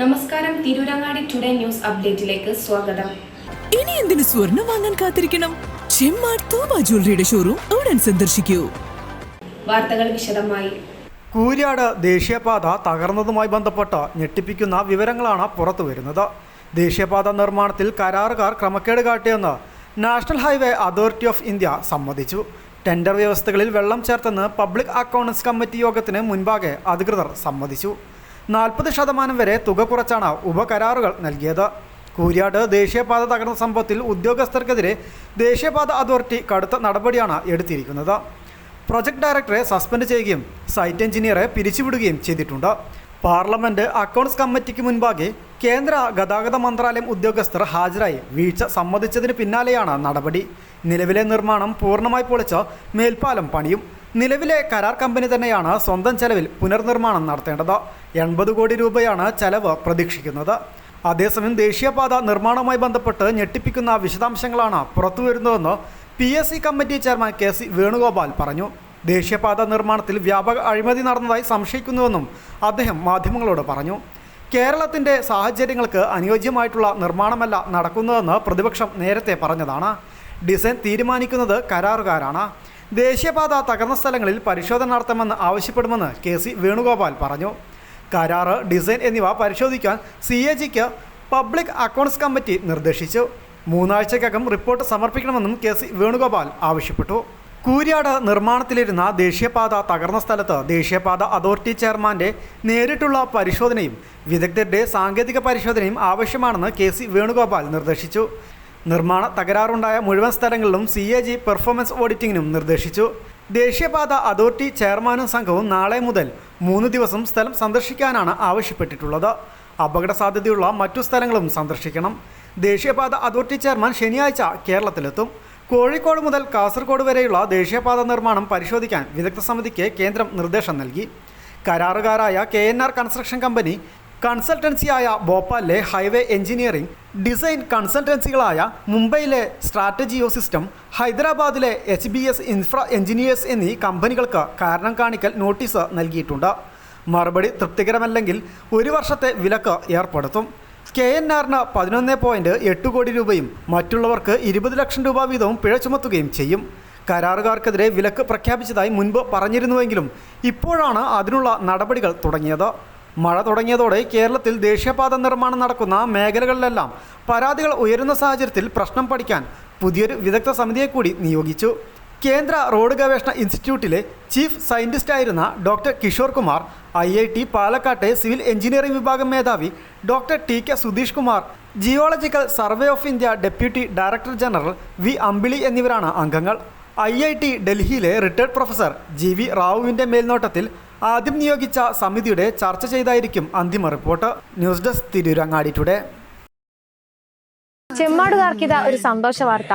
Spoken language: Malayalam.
നമസ്കാരം തിരൂരങ്ങാടി ടുഡേ ന്യൂസ് അപ്ഡേറ്റിലേക്ക് സ്വാഗതം. ഇനി എന്തിനു സ്വർണം വാങ്ങാൻ കാത്തിരിക്കണം? ചെമ്മാട് തോമ ജ്വല്ലറിയുടെ ഷോറൂം ഉടൻ സന്ദർശിക്കൂ. വാർത്തകൾ വിശദമായി. കൂരിയാട് ദേശീയപാത തകർന്നതുമായി ബന്ധപ്പെട്ട് ഞെട്ടിപ്പിക്കുന്ന വിവരങ്ങളാണ് പുറത്തുവരുന്നത് ദേശീയപാത നിർമ്മാണത്തിൽ കരാറുകാർ ക്രമക്കേട് കാട്ടിയെന്ന് national highway authority of India സമ്മതിച്ചു. ടെൻഡർ വ്യവസ്ഥകളിൽ വെള്ളം ചേർത്തെന്ന് പബ്ലിക് അക്കൗണ്ടൻസ് കമ്മിറ്റി യോഗത്തിന് മുൻപാകെ അധികൃതർ സമ്മതിച്ചു. നാൽപ്പത് ശതമാനം വരെ തുക കുറച്ചാണ് ഉപകരാറുകൾ നൽകിയത്. കൂരിയാട് ദേശീയപാത തകർന്ന സംഭവത്തിൽ ഉദ്യോഗസ്ഥർക്കെതിരെ ദേശീയപാത അതോറിറ്റി കടുത്ത നടപടിയാണ് എടുത്തിരിക്കുന്നത്. പ്രൊജക്ട് ഡയറക്ടറെ സസ്പെൻഡ് ചെയ്യുകയും സൈറ്റ് എഞ്ചിനീയറെ പിരിച്ചുവിടുകയും ചെയ്തിട്ടുണ്ട്. പാർലമെന്റ് അക്കൗണ്ട്സ് കമ്മിറ്റിക്ക് മുൻപാകെ കേന്ദ്ര ഗതാഗത മന്ത്രാലയം ഉദ്യോഗസ്ഥർ ഹാജരായി. വീഴ്ച സമ്മതിച്ചതിന് പിന്നാലെയാണ് നടപടി. നിലവിലെ നിർമ്മാണം പൂർണമായി പൊളിച്ച് മേൽപ്പാലം പണിയും. നിലവിലെ കരാർ കമ്പനി തന്നെയാണ് സ്വന്തം ചെലവിൽ പുനർനിർമ്മാണം നടത്തേണ്ടത്. എൺപത് കോടി രൂപയാണ് ചെലവ് പ്രതീക്ഷിക്കുന്നത്. അതേസമയം ദേശീയപാത നിർമ്മാണവുമായി ബന്ധപ്പെട്ട് ഞെട്ടിപ്പിക്കുന്ന വിശദാംശങ്ങളാണ് പുറത്തുവരുന്നതെന്ന് P S C committee chairman K C Venugopal പറഞ്ഞു. ദേശീയപാത നിർമ്മാണത്തിൽ വ്യാപക അഴിമതി നടന്നതായി സംശയിക്കുന്നുവെന്നും അദ്ദേഹം മാധ്യമങ്ങളോട് പറഞ്ഞു. കേരളത്തിന്റെ സാഹചര്യങ്ങൾക്ക് അനുയോജ്യമായിട്ടുള്ള നിർമ്മാണമല്ല നടക്കുന്നതെന്ന് പ്രതിപക്ഷം നേരത്തെ പറഞ്ഞതാണ്. ഡിസൈൻ തീരുമാനിക്കുന്നത് കരാറുകാരാണ്. ദേശീയപാത തകർന്ന സ്ഥലങ്ങളിൽ പരിശോധന നടത്തണമെന്ന് ആവശ്യപ്പെടുമെന്ന് കെ സി വേണുഗോപാൽ പറഞ്ഞു. കരാറ് ഡിസൈൻ എന്നിവ പരിശോധിക്കാൻ സി എ ജിക്ക് പബ്ലിക് അക്കൗണ്ട്സ് കമ്മിറ്റി നിർദ്ദേശിച്ചു. മൂന്നാഴ്ചക്കകം റിപ്പോർട്ട് സമർപ്പിക്കണമെന്നും കെ സി വേണുഗോപാൽ ആവശ്യപ്പെട്ടു. കൂര്യാട് നിർമ്മാണത്തിലിരുന്ന ദേശീയപാത തകർന്ന സ്ഥലത്ത് ദേശീയപാത അതോറിറ്റി ചെയർമാന്റെ നേരിട്ടുള്ള പരിശോധനയും വിദഗ്ധരുടെ സാങ്കേതിക പരിശോധനയും ആവശ്യമാണെന്ന് കെ സി വേണുഗോപാൽ നിർദ്ദേശിച്ചു. നിർമ്മാണ തകരാറുണ്ടായ മുഴുവൻ സ്ഥലങ്ങളിലും സി എ ജി പെർഫോമൻസ് ഓഡിറ്റിംഗിനും നിർദ്ദേശിച്ചു. ദേശീയപാത അതോറിറ്റി ചെയർമാനും സംഘവും നാളെ മുതൽ മൂന്ന് ദിവസം സ്ഥലം സന്ദർശിക്കാനാണ് ആവശ്യപ്പെട്ടിട്ടുള്ളത്. അപകട സാധ്യതയുള്ള മറ്റു സ്ഥലങ്ങളും സന്ദർശിക്കണം. ദേശീയപാത അതോറിറ്റി ചെയർമാൻ ശനിയാഴ്ച കേരളത്തിലെത്തും. കോഴിക്കോട് മുതൽ കാസർഗോഡ് വരെയുള്ള ദേശീയപാത നിർമ്മാണം പരിശോധിക്കാൻ വിദഗ്ധ സമിതിക്ക് കേന്ദ്രം നിർദ്ദേശം നൽകി. കരാറുകാരായ കെ കൺസ്ട്രക്ഷൻ കമ്പനി കൺസൾട്ടൻസിയായ ഭോപ്പാലിലെ ഹൈവേ എഞ്ചിനീയറിംഗ് ഡിസൈൻ കൺസൾട്ടൻസികളായ മുംബൈയിലെ സ്ട്രാറ്റജിയോ സിസ്റ്റം ഹൈദരാബാദിലെ H B S infra engineers എന്നീ കമ്പനികൾക്ക് കാരണം കാണിക്കൽ നോട്ടീസ് നൽകിയിട്ടുണ്ട്. മറുപടി തൃപ്തികരമല്ലെങ്കിൽ ഒരു വർഷത്തെ വിലക്ക് ഏർപ്പെടുത്തും. കെ എൻ ആറിന് പതിനൊന്ന് പോയിന്റ് എട്ട് കോടി രൂപയും മറ്റുള്ളവർക്ക് ഇരുപത് ലക്ഷം രൂപ വീതവും പിഴ ചുമത്തുകയും ചെയ്യും. കരാറുകാർക്കെതിരെ വിലക്ക് പ്രഖ്യാപിച്ചതായി മുൻപ് പറഞ്ഞിരുന്നുവെങ്കിലും ഇപ്പോഴാണ് അതിനുള്ള നടപടികൾ തുടങ്ങിയത്. മഴ തുടങ്ങിയതോടെ കേരളത്തിൽ ദേശീയപാത നിർമ്മാണം നടക്കുന്ന മേഖലകളിലെല്ലാം പരാതികൾ ഉയരുന്ന സാഹചര്യത്തിൽ പ്രശ്നം പഠിക്കാൻ പുതിയൊരു വിദഗ്ധ സമിതിയെ കൂടി നിയോഗിച്ചു. കേന്ദ്ര റോഡ് ഗവേഷണ ഇൻസ്റ്റിറ്റ്യൂട്ടിലെ chief സയന്റിസ്റ്റായിരുന്ന doctor Kishore Kumar I I T പാലക്കാട്ടെ സിവിൽ എഞ്ചിനീയറിംഗ് വിഭാഗം മേധാവി doctor T K Sudheesh Kumar geological survey of India deputy director general V Ambili എന്നിവരാണ് അംഗങ്ങൾ. ഐ ഐ ടി ഡൽഹിയിലെ റിട്ടയർഡ് പ്രൊഫസർ ജി വി റാവുവിന്റെ മേൽനോട്ടത്തിൽ ആദ്യം നിയോഗിച്ച സമിതിയുടെ ചർച്ച ചെയ്തായിരിക്കും അന്തിമ report. News desk Tirurangadi today. ചെമ്മാടുകാർക്കിത ഒരു സന്തോഷ വാർത്ത.